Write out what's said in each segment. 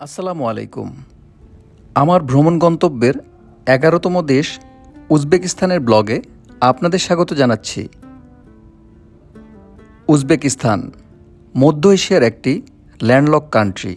আসসালামু আলাইকুম। আমার ভ্রমণ গন্তব্যের এগারোতম দেশ উজবেকিস্তানের ব্লগে আপনাদের স্বাগত জানাচ্ছি। উজবেকিস্তান, মধ্য এশিয়ার একটি ল্যান্ডলক কান্ট্রি।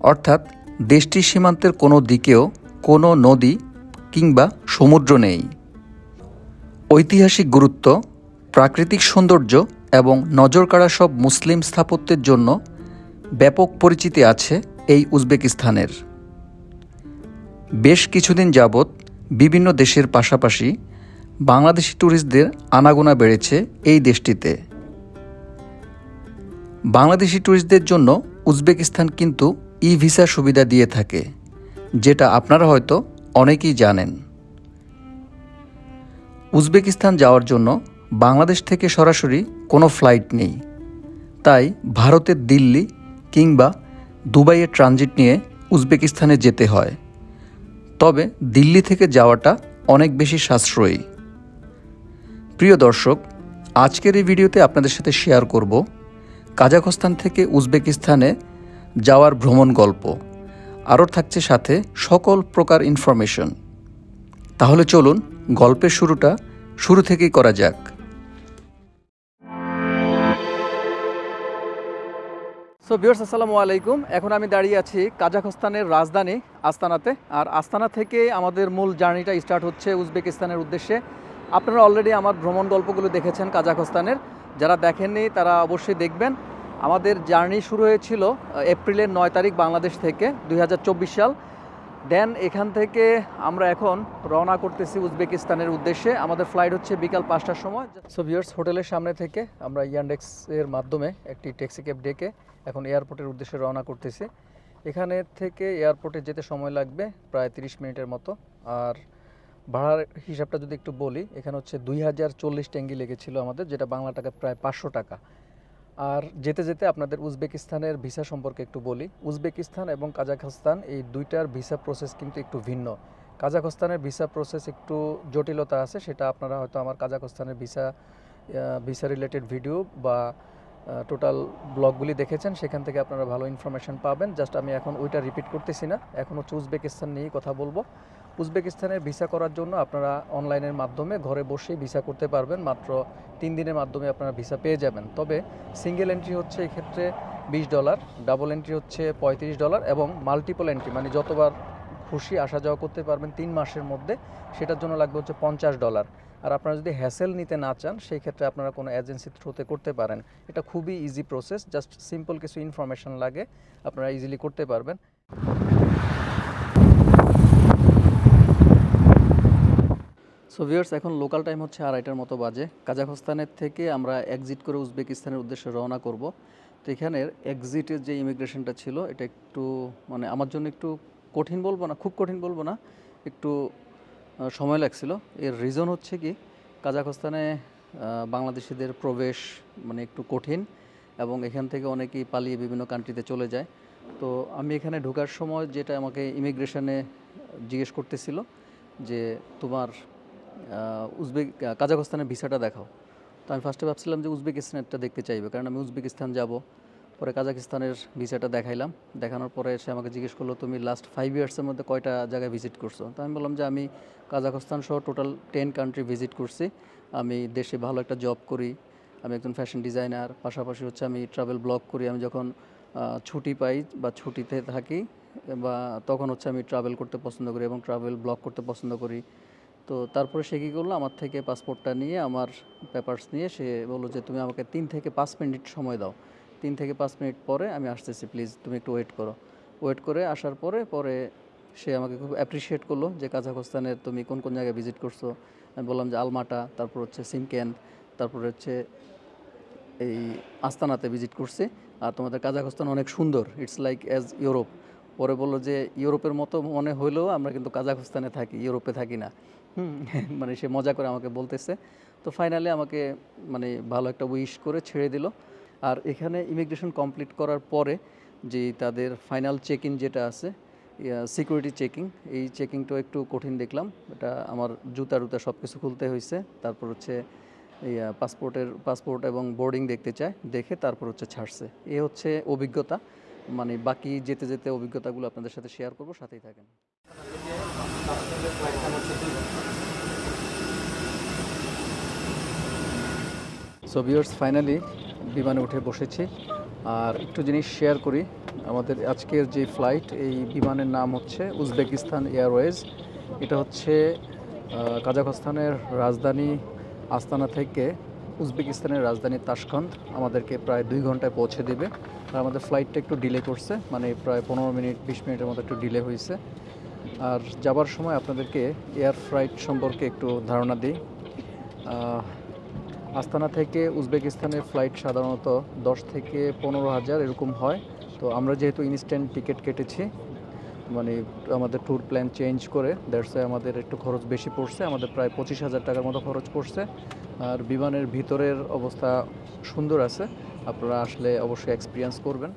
অর্থাৎ দেশটির সীমান্তের কোনো দিকেও কোনো নদী কিংবা সমুদ্র নেই। ঐতিহাসিক গুরুত্ব, প্রাকৃতিক সৌন্দর্য এবং নজরকাড়া সব মুসলিম স্থাপত্যের জন্য ব্যাপক পরিচিতি আছে এই উজবেকিস্তানের। বেশ কিছুদিন যাবৎ বিভিন্ন দেশের পাশাপাশি বাংলাদেশি ট্যুরিস্টদের আনাগোনা বেড়েছে এই দেশটিতে। বাংলাদেশি ট্যুরিস্টদের জন্য উজবেকিস্তান কিন্তু ই ভিসা সুবিধা দিয়ে থাকে, যেটা আপনারা হয়তো অনেকেই জানেন। উজবেকিস্তান যাওয়ার জন্য বাংলাদেশ থেকে সরাসরি কোনো ফ্লাইট নেই, তাই ভারতের দিল্লি কিংবা দুবাইয়ের ট্রানজিট নিয়ে উজবেকিস্তানে যেতে হয়। তবে দিল্লি থেকে যাওয়াটা অনেক বেশি সাশ্রয়ী। প্রিয় দর্শক, আজকের এই ভিডিওতে আপনাদের সাথে শেয়ার করব কাজাখস্তান থেকে উজবেকিস্তানে যাওয়ার ভ্রমণ গল্প। আরও থাকছে সাথে সকল প্রকার ইনফরমেশন তাহলে চলুন গল্পের শুরুটা শুরু থেকেই করা যাক। সো বিয়ার্স আসসালামু আলাইকুম। এখন আমি দাঁড়িয়ে আছি কাজাখস্তানের রাজধানী আস্তানাতে। আর আস্তানা থেকে আমাদের মূল জার্নিটা স্টার্ট হচ্ছে উজবেকিস্তানের উদ্দেশ্যে। আপনারা অলরেডি আমার ভ্রমণ গল্পগুলো দেখেছেন কাজাখস্তানের। যারা দেখেননি, তারা অবশ্যই দেখবেন। আমাদের জার্নি শুরু হয়েছিল এপ্রিলের নয় তারিখ বাংলাদেশ থেকে দুই হাজার চব্বিশ সাল। দেন এখান থেকে আমরা এখন রওনা করতেছি উজবেকিস্তানের উদ্দেশ্যে। আমাদের ফ্লাইট হচ্ছে বিকাল পাঁচটার সময়। সো ভিউয়ার্স হোটেলের সামনে থেকে আমরা ইয়ান্ডেক্স এর মাধ্যমে একটি ট্যাক্সি ক্যাব ডেকে এখন এয়ারপোর্টের উদ্দেশ্যে রওনা করতেছি। এখানে থেকে এয়ারপোর্টে যেতে সময় লাগবে প্রায় তিরিশ মিনিটের মতো। আর ভাড়ার হিসাবটা যদি একটু বলি, এখানে হচ্ছে দুই হাজার চল্লিশ ট্যাঙ্গি লেগেছিল আমাদের, যেটা বাংলা টাকা প্রায় পাঁচশো টাকা। আর যেতে যেতে আপনাদের উজবেকিস্তানের ভিসা সম্পর্কে একটু বলি। উজবেকিস্তান এবং কাজাখস্তান এই দুইটার ভিসা প্রসেস কিন্তু একটু ভিন্ন। কাজাখস্তানের ভিসা প্রসেস একটু জটিলতা আছে, সেটা আপনারা হয়তো আমার কাজাখস্তানের ভিসা ভিসা রিলেটেড ভিডিও বা টোটাল ব্লগগুলি দেখেছেন, সেখান থেকে আপনারা ভালো ইনফরমেশন পাবেন। জাস্ট আমি এখন ওইটা রিপিট করতেছি না। এখন হচ্ছে উজবেকিস্তান নিয়েই কথা বলব। উজবেকিস্তানের ভিসা করার জন্য আপনারা অনলাইনের মাধ্যমে ঘরে বসেই ভিসা করতে পারবেন। মাত্র তিন দিনের মাধ্যমে আপনারা ভিসা পেয়ে যাবেন। তবে সিঙ্গেল এন্ট্রি হচ্ছে এক্ষেত্রে বিশ ডলার, ডাবল এন্ট্রি হচ্ছে পঁয়ত্রিশ ডলার এবং মাল্টিপল এন্ট্রি মানে যতবার খুশি আসা যাওয়া করতে পারবেন তিন মাসের মধ্যে, সেটার জন্য লাগবে হচ্ছে পঞ্চাশ ডলার। আর আপনারা যদি হ্যাসেল নিতে না চান সেই ক্ষেত্রে আপনারা কোনো এজেন্সি থ্রুতে করতে পারেন। এটা খুবই ইজি প্রসেস জাস্ট সিম্পল কিছু ইনফরমেশন লাগে, আপনারা ইজিলি করতে পারবেন। সো ভিউয়ার্স এখন লোকাল টাইম হচ্ছে আড়াইটার মতো বাজে। কাজাখস্তানের থেকে আমরা এক্সিট করে উজবেকিস্তানের উদ্দেশ্যে রওনা করব। তো এখানের এক্সিটের যে ইমিগ্রেশনটা ছিল, এটা একটু মানে আমার জন্য একটু কঠিন বলব না, খুব কঠিন বলব না, একটু সময় লাগছিল। এর রিজন হচ্ছে কি, কাজাখস্তানে বাংলাদেশিদের প্রবেশ মানে একটু কঠিন এবং এখান থেকে অনেকেই পালিয়ে বিভিন্ন কান্ট্রিতে চলে যায়। তো আমি এখানে ঢোকার সময় যেটা আমাকে ইমিগ্রেশনে জিজ্ঞেস করতেছিল যে, তোমার উজবেক আহ, কাজাখস্তানের ভিসাটা দেখাও। তো আমি ফার্স্টে ভাবছিলাম যে উজবেকিস্তানেরটা দেখতে চাইবে কারণ আমি উজবেকিস্তান যাব। পরে কাজাকিস্তানের ভিসাটা দেখাইলাম। দেখানোর পরে সে আমাকে জিজ্ঞেস করল তুমি লাস্ট ফাইভ ইয়ার্সের মধ্যে কয়টা জায়গায় ভিজিট করছ? তো আমি বললাম যে আমি কাজাখস্তান সহ টোটাল টেন কান্ট্রি ভিজিট করছি। আমি দেশে ভালো একটা জব করি। আমি একজন ফ্যাশন ডিজাইনার পাশাপাশি হচ্ছে আমি ট্রাভেল ব্লগ করি। আমি যখন ছুটি পাই বা ছুটিতে থাকি বা তখন হচ্ছে আমি ট্রাভেল করতে পছন্দ করি এবং ট্রাভেল ব্লগ করতে পছন্দ করি। তো তারপরে সে কী করল? আমার থেকে পাসপোর্টটা নিয়ে, আমার পেপারস নিয়ে সে বলল যে, তুমি আমাকে তিন থেকে পাঁচ মিনিট সময় দাও। তিন থেকে পাঁচ মিনিট পরে আমি আসতেছি, প্লিজ, তুমি একটু ওয়েট করো। ওয়েট করে আসার পরে পরে সে আমাকে খুব অ্যাপ্রিসিয়েট করল যে, কাজাখস্তানের তুমি কোন কোন জায়গায় ভিজিট করছ? আমি বললাম যে, আলমাটা, তারপর হচ্ছে সিমকেন, তারপর হচ্ছে এই আস্তানাতে ভিজিট করছি। আর তোমাদের কাজাখস্তান অনেক সুন্দর ইটস লাইক অ্যাজ ইউরোপ পরে বলল যে, ইউরোপের মতো মনে হইলেও আমরা কিন্তু কাজাখস্তানে থাকি, ইউরোপে থাকি না। মানে সে মজা করে আমাকে বলতেছে। তো ফাইনালি আমাকে মানে ভালো একটা উইশ করে ছেড়ে দিল। আর এখানে ইমিগ্রেশন কমপ্লিট করার পরে যে তাদের ফাইনাল চেক ইন যেটা আছে সিকিউরিটি চেকিং এই চেকিংটাও একটু কঠিন দেখলাম। এটা আমার জুতা টুতা সব কিছু খুলতে হয়েছে তারপর হচ্ছে পাসপোর্টের পাসপোর্ট এবং বোর্ডিং দেখতে চায়। দেখে তারপর হচ্ছে ছাড়ছে। এ হচ্ছে অভিজ্ঞতা। মানে বাকি যেতে যেতে অভিজ্ঞতাগুলো আপনাদের সাথে শেয়ার করব, সাথেই থাকেন। সো ফাইনালি বিমানে উঠে বসেছি। আর একটু জিনিস শেয়ার করি, আমাদের আজকের যে ফ্লাইট এই বিমানের নাম হচ্ছে উজবেকিস্তান এয়ারওয়েজ। এটা হচ্ছে কাজাখস্তানের রাজধানী আস্তানা থেকে উজবেকিস্তানের রাজধানী তাশখন্দ আমাদেরকে প্রায় দুই ঘন্টায় পৌঁছে দেবে। আর আমাদের ফ্লাইটটা একটু ডিলে করছে মানে প্রায় পনেরো মিনিট, বিশ মিনিটের মতো একটু ডিলে হয়েছে। আর যাবার সময় আপনাদেরকে এয়ার ফ্লাইট সম্পর্কে একটু ধারণা দিই। আস্তানা থেকে উজবেকিস্তানের ফ্লাইট সাধারণত দশ থেকে পনেরো হাজার এরকম হয়। তো আমরা যেহেতু ইনস্ট্যান্ট টিকিট কেটেছি মানে আমাদের ট্যুর প্ল্যান চেঞ্জ করে দ্যাটস আমাদের একটু খরচ বেশি পড়ছে আমাদের প্রায় পঁচিশ হাজার টাকার মতো খরচ পড়ছে। আর বিমানের ভিতরের অবস্থা সুন্দর আছে আপনারা আসলে অবশ্যই এক্সপিরিয়েন্স করবেন।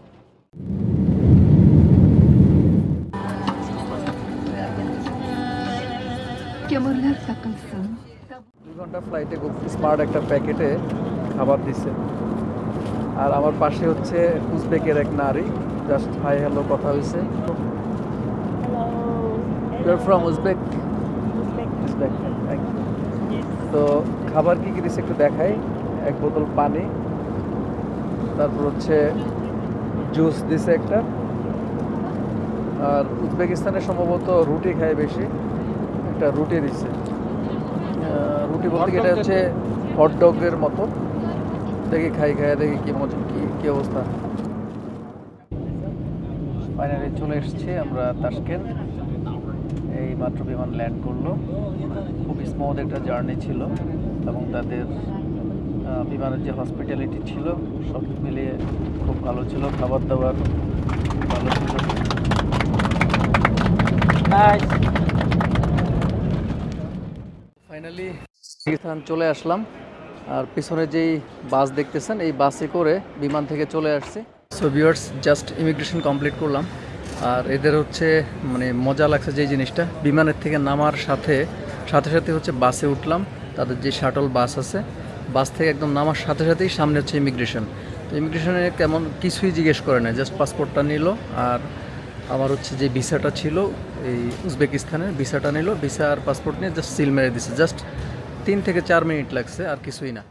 কেমন লাগছে দুই ঘণ্টা ফ্লাইটে খুব স্মার্ট একটা প্যাকেটে খাবার দিছে। আর আমার পাশে হচ্ছে উজবেকের এক নারী জাস্ট হাই হ্যালো কথা হয়েছে। From Uzbek Uzbek thank you তো খাবার কি কি দিছে একটু দেখাই? এক বোতল পানি তারপর হচ্ছে জুস দিছে একটা। আর উজবেকিস্তানে সম্ভবত রুটি খায় বেশি। একটা রুটি দিছে। রুটি বলতে এটা হচ্ছে হটডগের মতো। দেখি খাই খাই দেখি কি মজা কি কি অবস্থা। ফাইনালি চলে এসেছি আমরা তাশকেন্ট এই মাত্র বিমান ল্যান্ড করল। খুব স্মুথ একটা জার্নি ছিল এবং তাদের বিমানের যে হসপিটালিটি ছিল সব মিলিয়ে খুব ভালো ছিল। খাবার দাবার ভালো ছিল। ফাইনালি পাকিস্তান চলে আসলাম। আর পিছনে যেই বাস দেখতেছেন এই বাসে করে বিমান থেকে চলে আসছি। So viewers just immigration complete করলাম। আর এদের হচ্ছে মানে মজা লাগছে যে জিনিসটা। বিমানের থেকে নামার সাথে সাথে সাথে হচ্ছে বাসে উঠলাম। তাদের যে শাটল বাস আছে, বাস থেকে একদম নামার সাথে সাথেই সামনে হচ্ছে ইমিগ্রেশন তো ইমিগ্রেশনে কেমন কিছুই জিজ্ঞেস করে না জাস্ট পাসপোর্টটা নিল আর আমার হচ্ছে যে ভিসাটা ছিল এই উজবেকিস্তানের, ভিসাটা নিল, ভিসা আর পাসপোর্ট নিয়ে জাস্ট সিল মেরে দিছে। জাস্ট তিন থেকে চার মিনিট লাগছে, আর কিছুই না।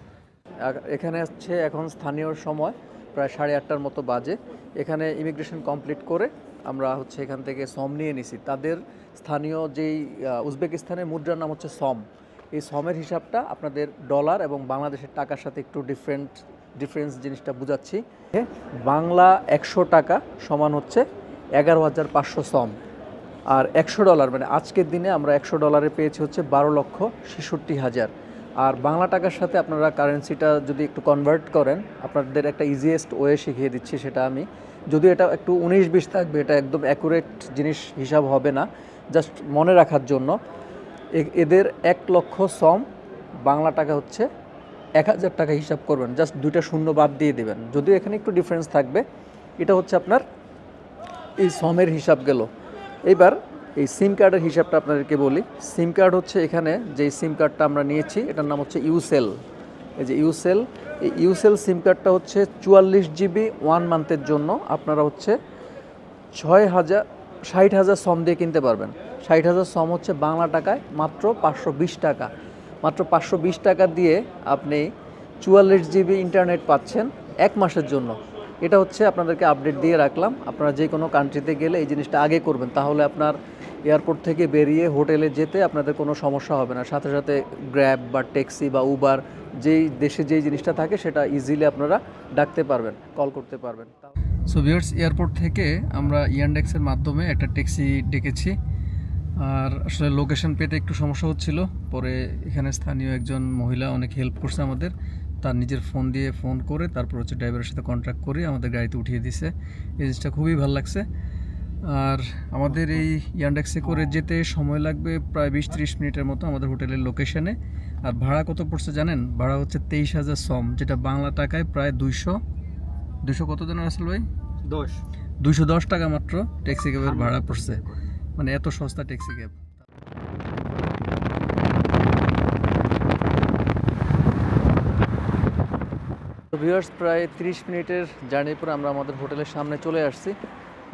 এখানে হচ্ছে এখন স্থানীয় সময়, প্রায় সাড়ে আটটার মতো বাজে। এখানে ইমিগ্রেশন কমপ্লিট করে আমরা হচ্ছে এখান থেকে সম নিয়ে নিছি। তাদের স্থানীয় যেই উজবেকিস্তানের মুদ্রার নাম হচ্ছে সম। এই সমের হিসাবটা আপনাদের ডলার এবং বাংলাদেশের টাকার সাথে একটু ডিফারেন্ট ডিফারেন্স জিনিসটা বুঝাচ্ছি। বাংলা একশো টাকা সমান হচ্ছে এগারো হাজার পাঁচশো সম। আর একশো ডলার মানে আজকের দিনে আমরা একশো ডলারে পেয়েছি হচ্ছে বারো লক্ষ ছেষট্টি হাজার। আর বাংলা টাকার সাথে আপনারা কারেন্সিটা যদি একটু কনভার্ট করেন, আপনাদের একটা ইজিয়েস্ট ওয়ে শিখিয়ে দিচ্ছি সেটা আমি। যদিও এটা একটু উনিশ বিশ থাকবে, এটা একদম অ্যাকুরেট জিনিস হিসাব হবে না জাস্ট মনে রাখার জন্য। এদের এক লক্ষ সম বাংলা টাকা হচ্ছে এক হাজার টাকা হিসাব করবেন জাস্ট দুইটা শূন্য বাদ দিয়ে দেবেন। যদিও এখানে একটু ডিফারেন্স থাকবে, এটা হচ্ছে আপনার এই সমের হিসাব গেল। এবার এই সিম কার্ডের হিসাবটা আপনাদেরকে বলি। সিম কার্ড হচ্ছে এখানে যে সিম কার্ডটা আমরা নিয়েছি, এটার নাম হচ্ছে ইউসেল এই যে ইউসেল এই ইউসেল সিম কার্ডটা হচ্ছে চুয়াল্লিশ জিবি ওয়ান মান্থের জন্য আপনারা হচ্ছে ছয় হাজার, ষাট হাজার সম দিয়ে কিনতে পারবেন। ষাট হাজার সম হচ্ছে বাংলা টাকায় মাত্র পাঁচশো বিশ টাকা। মাত্র পাঁচশো বিশ টাকা দিয়ে আপনি চুয়াল্লিশ জিবি ইন্টারনেট পাচ্ছেন এক মাসের জন্য। এটা হচ্ছে আপনাদেরকে আপডেট দিয়ে রাখলাম। আপনারা যে কোনো কান্ট্রিতে গেলে এই জিনিসটা আগে করবেন, তাহলে আপনার এয়ারপোর্ট থেকে বেরিয়ে হোটেলে যেতে আপনাদের কোনো সমস্যা হবে না। সাথে সাথে গ্র্যাব বা ট্যাক্সি বা উবার যেই দেশে যেই জিনিসটা থাকে সেটা ইজিলি আপনারা ডাকতে পারবেন কল করতে পারবেন। সো ভিউয়ার্স এয়ারপোর্ট থেকে আমরা ইয়ান্ডেক্সের মাধ্যমে একটা ট্যাক্সি ডেকেছি। আর আসলে লোকেশন পেতে একটু সমস্যা হচ্ছিল। পরে এখানে স্থানীয় একজন মহিলা অনেক হেল্প করছে আমাদের। তার নিজের ফোন দিয়ে ফোন করে তারপর হচ্ছে ড্রাইভারের সাথে কন্ট্যাক্ট করে আমাদের গাড়িতে উঠিয়ে দিছে। এই জিনিসটা খুবই ভালো লাগছে। আর আমাদের এই ইয়ান্ডেক্সে করে যেতে সময় লাগবে প্রায় বিশ ত্রিশ মিনিটের মতো আমাদের হোটেলের লোকেশনে আর ভাড়া কত পড়ছে জানেন? ভাড়া হচ্ছে তেইশ হাজার সম যেটা বাংলা টাকায় প্রায় দুইশো। দুইশো কত জানেন আসল ভাই? দোষ দুইশো দশ টাকা মাত্র। ট্যাক্সি ক্যাবের ভাড়া পড়ছে। মানে এত সস্তা ট্যাক্সি ক্যাব ভিউয়ার্স প্রায় 30 মিনিটের জার্নির পর আমরা আমাদের হোটেলের সামনে চলে আসছি।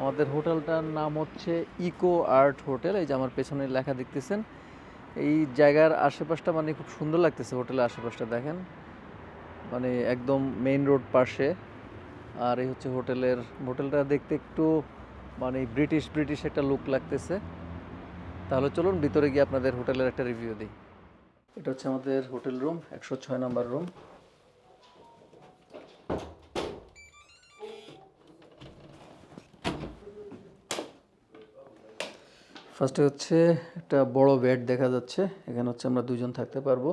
আমাদের হোটেলটার নাম হচ্ছে ইকো আর্ট হোটেল এই যে আমার পেছনে লেখা দেখতেছেন। এই জায়গার আশেপাশটা মানে খুব সুন্দর লাগতেছে হোটেলের আশেপাশটা, দেখেন। মানে একদম মেইন রোড পাশে। আর এই হচ্ছে হোটেলের, হোটেলটা দেখতে একটু মানে ব্রিটিশ ব্রিটিশ একটা লুক লাগতেছে। তাহলে চলুন ভিতরে গিয়ে আপনাদের হোটেলের একটা রিভিউ দিই। এটা হচ্ছে আমাদের হোটেল রুম একশো ছয় নম্বর রুম ফার্স্টে হচ্ছে একটা বড় বেড দেখা যাচ্ছে। এখানে হচ্ছে আমরা দুজন থাকতে পারব।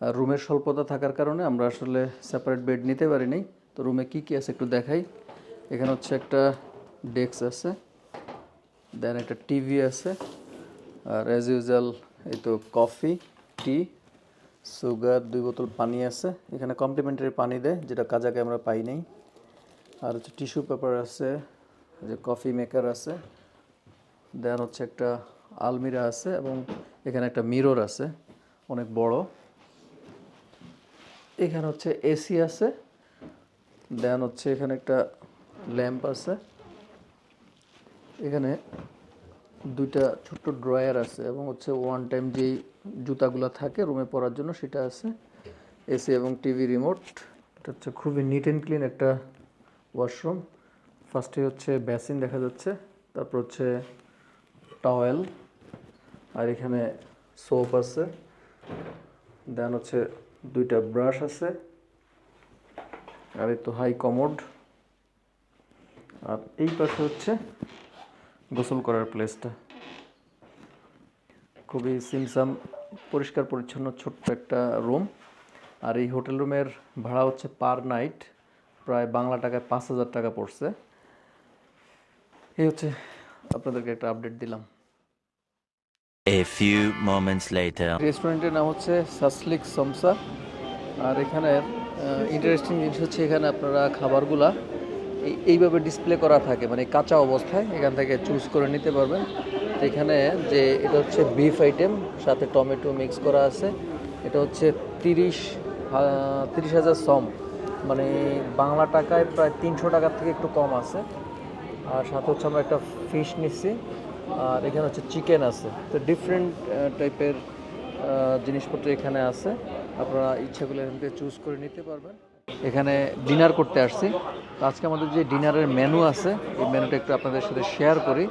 আর রুমের স্বল্পতা থাকার কারণে আমরা আসলে সেপারেট বেড নিতে পারিনি। তো রুমে কি কি আছে একটু দেখাই। এখানে হচ্ছে একটা ডেস্ক আছে। দেন একটা টিভি আছে। আর অ্যাজ ইউজুয়াল এই তো কফি টি সুগার দুই বোতল পানি আছে। এখানে কমপ্লিমেন্টারি পানি দেয়, যেটা কাজাকে আমরা পাই নাই। আর হচ্ছে টিস্যু পেপার আছে। যে কফি মেকার আছে। দেন হচ্ছে একটা আলমিরা আছে এবং এখানে একটা মিরর আছে, অনেক বড়। এখানে হচ্ছে এসি আছে। দেন হচ্ছে এখানে একটা ল্যাম্প আছে। এখানে দুইটা ছোট্ট ড্রয়ার আছে এবং হচ্ছে ওয়ান টাইম যেই জুতাগুলো থাকে রুমে পরার জন্য সেটা আছে। এসি এবং টিভি রিমোট এটা হচ্ছে খুবই নিট অ্যান্ড ক্লিন একটা ওয়াশরুম ফার্স্টে হচ্ছে বেসিন দেখা যাচ্ছে, তারপর হচ্ছে টাওয়েল আর এখানে সোপ আছে। দেন হচ্ছে দুইটা ব্রাশ আছে। আর এই তো হাই কমোড আর এই পাশে হচ্ছে গোসল করার প্লেসটা খুবই সিমসাম, পরিষ্কার পরিচ্ছন্ন ছোট্ট একটা রুম আর এই হোটেল রুমের ভাড়া হচ্ছে পার নাইট প্রায় বাংলা টাকায় পাঁচ হাজার টাকা পড়ছে। এই হচ্ছে আপনাদেরকে একটা আপডেট দিলাম। A few moments later. রেস্টুরেন্টের নাম হচ্ছে সাসলিক সমসা আর এখানের ইন্টারেস্টিং জিনিস হচ্ছে এখানে আপনারা খাবারগুলা এইভাবে ডিসপ্লে করা থাকে। মানে কাঁচা অবস্থায় এখান থেকে চুজ করে নিতে পারবেন। তো এখানে যে এটা হচ্ছে বিফ আইটেম সাথে টমেটো মিক্স করা আছে। এটা হচ্ছে তিরিশ তিরিশ হাজার সম। মানে বাংলা টাকায় প্রায় তিনশো টাকার থেকে একটু কম আছে। আর সাথে হচ্ছে আমরা একটা ফিশ নিচ্ছি আর এখানে হচ্ছে চিকেন আছে। তো ডিফারেন্ট টাইপের জিনিসপত্র এখানে আছে। আপনারা ইচ্ছাগুলো এখান থেকে চুজ করে নিতে পারবেন। এখানে ডিনার করতে আসছি। তো আজকে আমাদের যে ডিনারের মেনু আছে, এই মেনুটা একটু আপনাদের সাথে শেয়ার করি।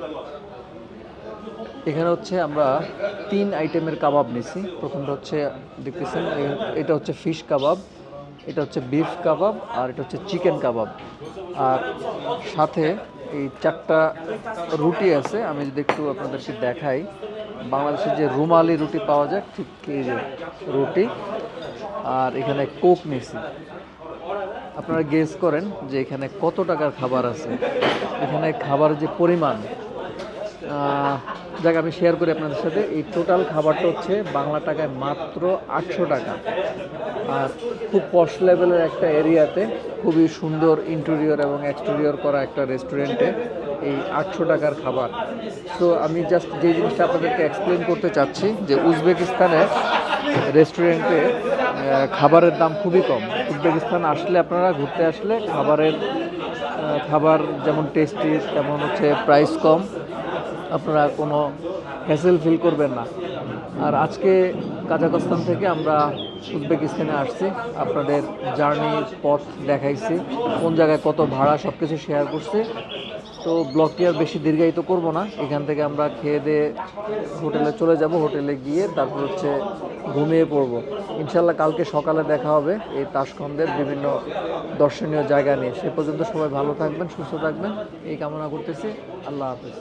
এখানে হচ্ছে আমরা তিন আইটেমের কাবাব নিছি। প্রথমটা হচ্ছে, দেখতেছেন এটা হচ্ছে ফিশ কাবাব এটা হচ্ছে বিফ কাবাব আর এটা হচ্ছে চিকেন কাবাব আর সাথে এই চারটা রুটি আছে, আমি যদি একটু আপনাদেরকে দেখাই। বাংলাদেশে যে রুমালি রুটি পাওয়া যায়, ঠিক এই যে রুটি। আর এখানে কোক নিছি আপনারা গেস করেন যে এখানে কত টাকার খাবার আছে। এখানে খাবারের যে পরিমাণ যাক, আমি শেয়ার করি আপনাদের সাথে। এই টোটাল খাবারটা হচ্ছে বাংলা টাকায় মাত্র আটশো টাকা। আর খুব পশ লেভেলের একটা এরিয়াতে খুবই সুন্দর ইন্টেরিয়র এবং এক্সটেরিয়র করা একটা রেস্টুরেন্টে এই আটশো টাকার খাবার। তো আমি জাস্ট যে জিনিসটা আপনাদেরকে এক্সপ্লেন করতে চাচ্ছি, যে উজবেকিস্তানে রেস্টুরেন্টে খাবারের দাম খুবই কম। উজবেকিস্তান আসলে আপনারা ঘুরতে আসলে খাবারের খাবার যেমন টেস্টি তেমন হচ্ছে প্রাইস কম। আপনারা কোনো হ্যাসেল ফিল করবেন না। আর আজকে কাজাকস্তান থেকে আমরা উজবেকিস্তানে আসছি। আপনাদের জার্নি পথ দেখাইছি, কোন জায়গায় কত ভাড়া সব কিছু শেয়ার করছি। তো ব্লগটি আর বেশি দীর্ঘায়িত করব না, এখান থেকে আমরা খেয়ে দিয়ে হোটেলে চলে যাব। হোটেলে গিয়ে তারপর হচ্ছে ঘুমিয়ে পড়ব। ইনশাল্লাহ কালকে সকালে দেখা হবে এই তাসখন্দের বিভিন্ন দর্শনীয় জায়গা নিয়ে। সে পর্যন্ত সবাই ভালো থাকবেন, সুস্থ থাকবেন। এই কামনা করতেছি। আল্লাহ হাফেজ।